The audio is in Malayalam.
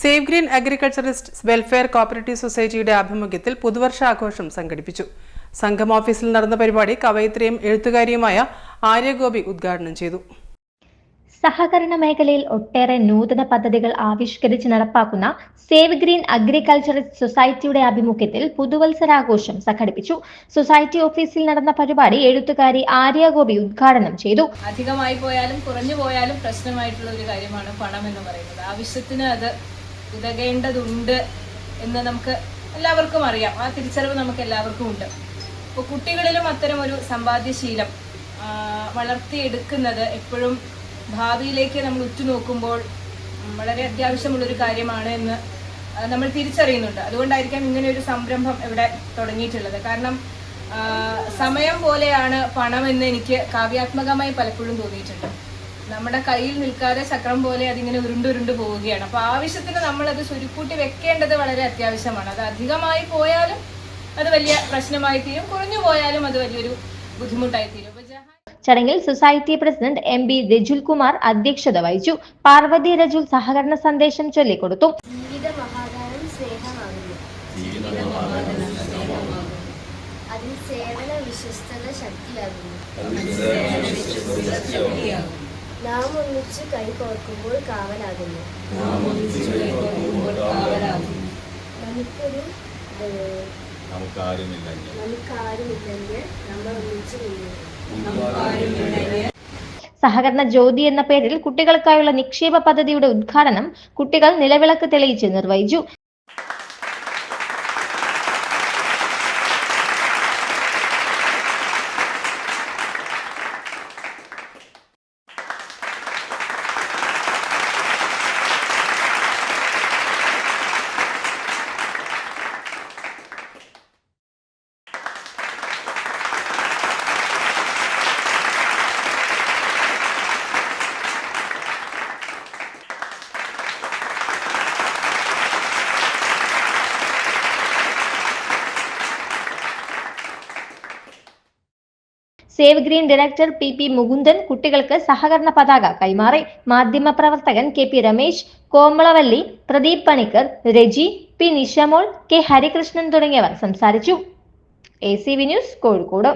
Save green agriculturist welfare cooperative സൊസൈറ്റിയുടെ ആഭിമുഖ്യത്തിൽ പുതുവർഷാഘോഷം സംഘടിപ്പിച്ചു. സംഘം ഓഫീസിൽ നടന്ന പരിപാടി കവയിത്രിയും എഴുത്തുകാരിയുമായ ആര്യഗോപി ഉദ്ഘാടനം ചെയ്തു. സഹകരണ മേഖലയിൽ ഒട്ടേറെ നൂതന പദ്ധതികൾ ആവിഷ്കരിച്ച് നടപ്പാക്കുന്ന സേവ് ഗ്രീൻ അഗ്രികൾച്ചറിസ്റ്റ് സൊസൈറ്റിയുടെ ആഭിമുഖ്യത്തിൽ പുതുവത്സരാഘോഷം സംഘടിപ്പിച്ചു. സൊസൈറ്റി ഓഫീസിൽ നടന്ന പരിപാടി എഴുത്തുകാരി ആര്യഗോപി ഉദ്ഘാടനം ചെയ്തു. അധികമായി പോയാലും കുറഞ്ഞു പോയാലും പ്രശ്നമായിട്ടുള്ള ഒരു കാര്യമാണ് പണം എന്ന് പറയുന്നത്. ആവശ്യത്തിന് അത് ഉതകേണ്ടതുണ്ട് എന്ന് നമുക്ക് എല്ലാവർക്കും അറിയാം. ആ തിരിച്ചറിവ് നമുക്ക് എല്ലാവർക്കും ഉണ്ട്. അപ്പോൾ കുട്ടികളിലും അത്തരം ഒരു സമ്പാദ്യശീലം വളർത്തിയെടുക്കുന്നത് എപ്പോഴും ഭാവിയിലേക്ക് നമ്മൾ ഉറ്റുനോക്കുമ്പോൾ വളരെ അത്യാവശ്യമുള്ളൊരു കാര്യമാണ് എന്ന് നമ്മൾ തിരിച്ചറിയുന്നുണ്ട്. അതുകൊണ്ടായിരിക്കാം ഇങ്ങനെ ഒരു സംരംഭം ഇവിടെ തുടങ്ങിയിട്ടുള്ളത്. കാരണം സമയം പോലെയാണ് പണം എന്ന് എനിക്ക് കാവ്യാത്മകമായി പലപ്പോഴും തോന്നിയിട്ടുണ്ട്. നമ്മുടെ കയ്യിൽ നിൽക്കാതെ ചക്രം പോലെ അതിങ്ങനെ ഉരുണ്ടുരുണ്ട് പോവുകയാണ്. അപ്പൊ ആവശ്യത്തിന് നമ്മൾ അത് ചുരുക്കൂട്ടി വെക്കേണ്ടത് വളരെ അത്യാവശ്യമാണ്. അത് അധികമായി പോയാലും അത് വലിയ പ്രശ്നമായി തീരും. കുറഞ്ഞു പോയാലും അത് വലിയൊരു ബുദ്ധിമുട്ടായി തീരും. ചടങ്ങിൽ society president M B Rajul Kumar അധ്യക്ഷത വഹിച്ചു. പാർവതി രജുൽ സഹകരണ സന്ദേശം ചൊല്ലിക്കൊടുത്തു. അതിൽ സേവന വിശ്വസ്തത ശക്തിയാകുന്നു. നാം ഒന്നിച്ച് കൈ കോർക്കുമ്പോൾ കാവലാകുന്നു. നമുക്കൊരു നമുക്കാരുമില്ലെങ്കിൽ നമ്മൾ ഒന്നിച്ച് സഹകരണ ജ്യോതി എന്ന പേരിൽ കുട്ടികൾക്കായുള്ള നിക്ഷേപ പദ്ധതിയുടെ ഉദ്ഘാടനം കുട്ടികൾ നിലവിളക്ക് തെളിയിച്ച് നിർവഹിച്ചു. Save green director P P Mukundan കുട്ടികൾക്ക് സഹകരണ പതാക കൈമാറി. മാധ്യമപ്രവർത്തകൻ K P Ramesh Komalavalli Pradeep Panicker Reji P Nishamol K Harikrishnan തുടങ്ങിയവർ സംസാരിച്ചു. A C V news Kozhikode.